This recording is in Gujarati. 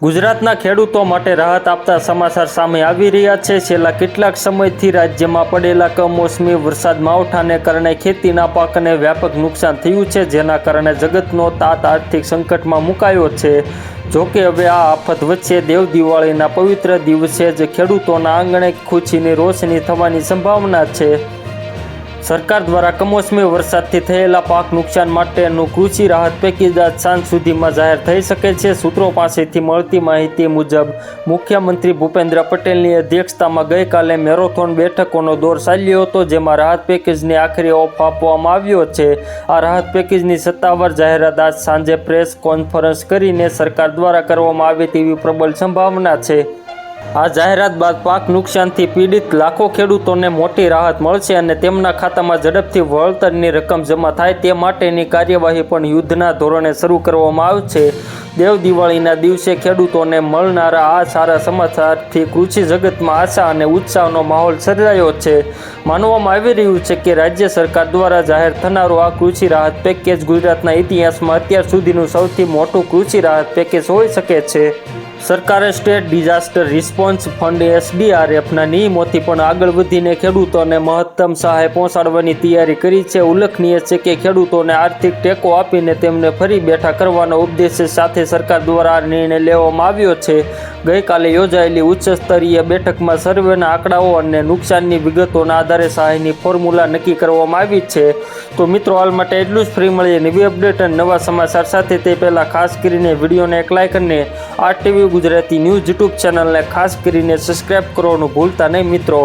ગુજરાતના ખેડૂતો માટે રાહત આપતા સમાચાર સામે આવી રહ્યા છે. છેલ્લા કેટલાક સમયથી રાજ્યમાં પડેલા કમોસમી વરસાદ માવઠાને કારણે ખેતીના પાકને વ્યાપક નુકસાન થયું છે, જેના કારણે જગતનો તાત આર્થિક સંકટમાં મુકાયો છે. જોકે હવે આ આફત વચ્ચે દેવ દિવાળીના પવિત્ર દિવસે જ ખેડૂતોના આંગણે ખુશીની રોશની થવાની સંભાવના છે. સરકાર દ્વારા કમોસમી વરસાદથી થયેલા પાક નુકસાન માટેનું કૃષિ રાહત પેકેજ આજ સાંજ સુધીમાં જાહેર થઈ શકે છે. સૂત્રો પાસેથી મળતી માહિતી મુજબ, મુખ્યમંત્રી ભૂપેન્દ્ર પટેલની અધ્યક્ષતામાં ગઈકાલે મેરોથોન બેઠકોનો દોર ચાલ્યો હતો, જેમાં રાહત પેકેજને આખરી ઓફ આપવામાં આવ્યો છે. આ રાહત પેકેજની સત્તાવાર જાહેરાત આજ સાંજે પ્રેસ કોન્ફરન્સ કરીને સરકાર દ્વારા કરવામાં આવે તેવી પ્રબળ સંભાવના છે. આ જાહેરાત બાદ પાક નુકસાનથી પીડિત લાખો ખેડૂતોને મોટી રાહત મળશે અને તેમના ખાતામાં ઝડપથી વળતરની રકમ જમા થાય તે માટેની કાર્યવાહી પણ યુદ્ધના ધોરણે શરૂ કરવામાં આવશે દેવ દિવાળીના દિવસે ખેડૂતોને મળનારા આ સારા સમાચારથી કૃષિ જગતમાં આશા અને ઉત્સાહનો માહોલ સર્જાયો છે. માનવામાં આવી રહ્યું છે કે રાજ્ય સરકાર દ્વારા જાહેર થનારું આ કૃષિ રાહત પેકેજ ગુજરાતના ઇતિહાસમાં અત્યાર સુધીનું સૌથી મોટું કૃષિ રાહત પેકેજ હોઈ શકે છે. સરકારે સ્ટેટ ડિઝાસ્ટર રિસ્પોન્સ ફંડ એસડીઆરએફના નિયમોથી પણ આગળ વધીને ખેડૂતોને મહત્તમ સહાય પહોંચાડવાની તૈયારી કરી છે. ઉલ્લેખનીય છે કે ખેડૂતોને આર્થિક ટેકો આપીને તેમને ફરી બેઠા કરવાનો ઉદ્દેશ્ય સાથે સરકાર દ્વારા આ નિર્ણય લેવામાં આવ્યો છે. ગઈકાલે યોજાયેલી ઉચ્ચ સ્તરીય બેઠકમાં સર્વેના આંકડાઓ અને નુકસાનની વિગતોના આધારે સહાયની ફોર્મ્યુલા નક્કી કરવામાં આવી છે. તો મિત્રો, હાલ માટે એટલું જ. ફ્રી મળીએ નવી અપડેટ અને નવા સમાચાર સાથે. તે પહેલાં ખાસ કરીને વિડીયોને એક લાઇક અને આ ટીવી ગુજરાતી ન્યૂઝ યુટ્યુબ ચેનલને ખાસ કરીને સબસ્ક્રાઇબ કરવાનું ભૂલતા નહીં મિત્રો.